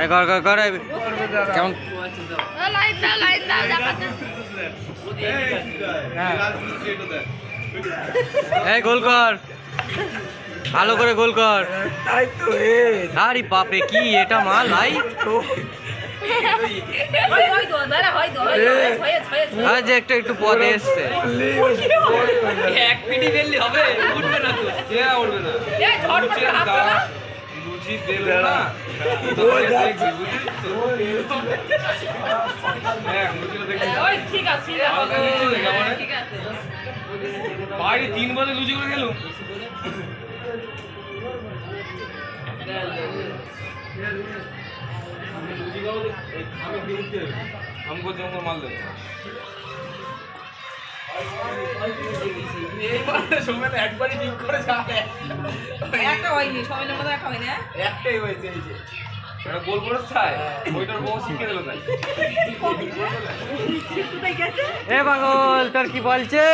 এই কর কর কর। কেমন? দেখাতে এই গোল কর। ভালো করে গোল কর। তাই তো এ আরে বাপরে কি এটা মাল ভাই? একটু একটু পদে এসছে। এক পিটি বেললি হবে উঠবে না তো। উঠবে না? বাইরে তিন বাজে লুচি করে গেলুম हमको जंगल माल दे একবারই ঠিক করে যাবে একটা হয়নি সবাই মতো একটা হ্যাঁ? একটাই হয়েছে এই যে। এটা গোল করে চায় ওইটার বউ শিখে দিল তাই? এ পাগল তোর কি বলছে?